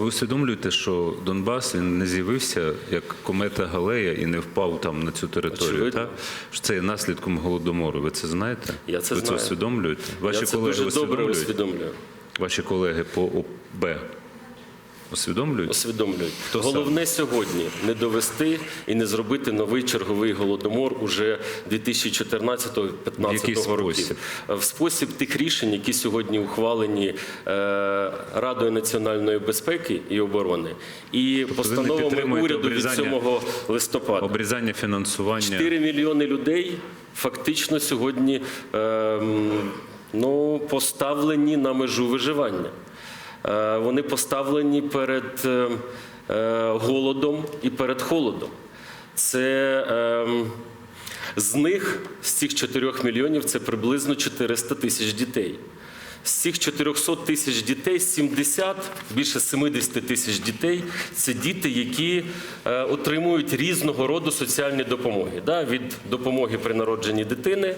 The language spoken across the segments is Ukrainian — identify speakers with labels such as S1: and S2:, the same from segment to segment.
S1: ви усвідомлюєте, що Донбас він не з'явився як комета Галея і не впав там на цю територію. Та? Що це є наслідком голодомору. Ви це знаєте?
S2: Я це
S1: ви
S2: знаю.
S1: це усвідомлюєте? Ваші
S2: Я це
S1: колеги
S2: дуже добре усвідомлюю.
S1: Ваші колеги по ОБ усвідомлюють?
S2: Усвідомлюють.
S1: Хто
S2: Головне сьогодні не довести і не зробити новий черговий голодомор уже 2014-2015
S1: В який
S2: років. В спосіб тих рішень, які сьогодні ухвалені е, Радою національної безпеки і оборони, і
S1: не
S2: постановами уряду від 7 листопада.
S1: Обрізання фінансування.
S2: 4 мільйони людей фактично сьогодні ем, ну, поставлені на межу виживання. Е, вони поставлені перед е, е, голодом і перед холодом. Це ем, з них, з цих 4 мільйонів, це приблизно 400 тисяч дітей. З цих 400 тисяч дітей 70, більше 70 тисяч дітей це діти, які отримують різного роду соціальні допомоги. Від допомоги при народженні дитини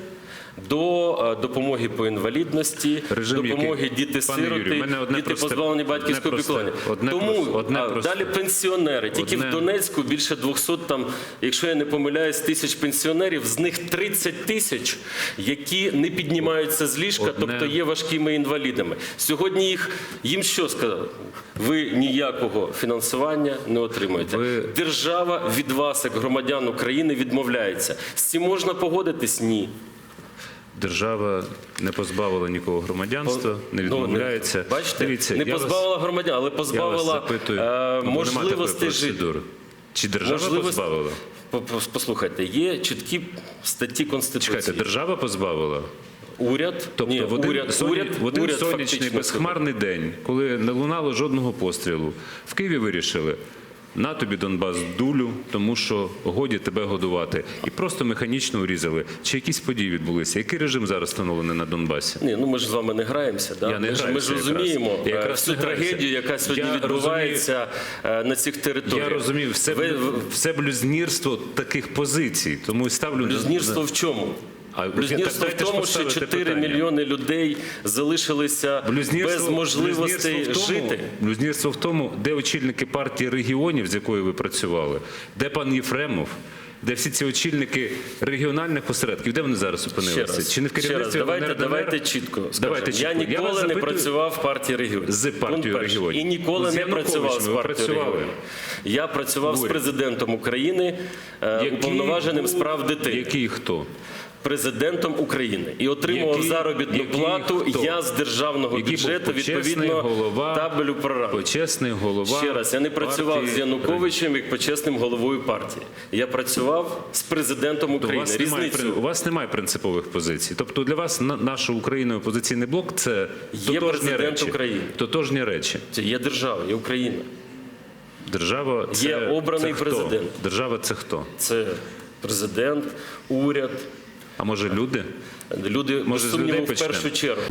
S2: до е, допомоги по інвалідності,
S1: Режим
S2: допомоги
S1: який?
S2: Діти-сироти, діти позбавлені батьківського піклування. Тому
S1: одне
S2: а, далі пенсіонери. Тільки
S1: Одне-
S2: в Донецьку більше 200, там, якщо я не помиляюсь, тисяч пенсіонерів, з них 30 тисяч, які не піднімаються з ліжка,
S1: Одне-
S2: тобто є важкими інвалідами. Сьогодні їх їм що сказали? Ви ніякого фінансування не отримуєте.
S1: Ви-
S2: Держава від вас, як громадян України, відмовляється. З цим можна погодитись? Ні.
S1: Держава не позбавила нікого громадянства, не
S2: Ну,
S1: відмовляється.
S2: Бачите,
S1: Дивіться,
S2: не
S1: я вас-
S2: позбавила громадян, але позбавила
S1: запитую,
S2: е,
S1: ну, такої
S2: жити.
S1: Чи держава
S2: Можливості-
S1: позбавила?
S2: По- по- Послухайте, є чіткі статті Конституції.
S1: Чекайте, держава позбавила?
S2: Уряд,
S1: Тобто
S2: ні,
S1: в один,
S2: уряд,
S1: соні-
S2: уряд,
S1: в один
S2: уряд
S1: сонячний безхмарний день, коли не лунало жодного пострілу, в Києві вирішили. На тобі Донбас дулю, тому що годі тебе годувати, і просто механічно урізали. Чи якісь події відбулися? Який режим зараз встановлений на Донбасі?
S2: Ні, ну ми ж з вами не граємося. Да?
S1: Я не
S2: ми, ж, ми ж розуміємо
S1: Я
S2: е,
S1: якраз
S2: всю трагедію, яка сьогодні
S1: Я
S2: відбувається е, на цих територіях.
S1: Я розумію, все,
S2: Ви- ви-
S1: все блюзнірство таких позицій, тому і ставлю
S2: Блюзнірство в чому?
S1: А,
S2: Блюзнірство в тому, що 4
S1: питання.
S2: мільйони людей залишилися без можливостей жити.
S1: Блюзнірство в тому, де очільники партії регіонів, з якою ви працювали, де пан Єфремов, де всі ці очільники регіональних осередків, де вони зараз
S2: Ще
S1: опинилися?
S2: раз,
S1: Чи не в
S2: ще раз
S1: керівництві
S2: давайте,
S1: ЛНР,
S2: давайте
S1: ДНР?
S2: чітко.
S1: Давайте
S2: Я
S1: чітко. Я
S2: ніколи не працював в партії регіонів.
S1: З партією регіонів.
S2: І ніколи
S1: З
S2: не працював з партією регіонів. Я працював з президентом України, е,
S1: Який
S2: уповноваженим з дитини.
S1: Який хто?
S2: Президентом України і отримував
S1: Який-
S2: заробітну
S1: який
S2: плату
S1: хто?
S2: я з державного
S1: був
S2: бюджету відповідно
S1: голова-
S2: табелю програми.
S1: Почесний голова.
S2: Ще раз, я не працював
S1: партії
S2: з Януковичем як почесним головою партії. Я працював з президентом
S1: У
S2: України.
S1: вас, немає, у вас немає принципових позицій. Тобто для вас на- наш Україною опозиційний блок це
S2: Є
S1: тотожні
S2: президент
S1: речі.
S2: України.
S1: Тотожні речі.
S2: Це є держава, є Україна.
S1: Держава це,
S2: Є обраний
S1: це хто? Держава це хто?
S2: Це президент, уряд,
S1: А може люди?
S2: люди
S1: Може, з людей
S2: в
S1: почнемо?
S2: першу чергу.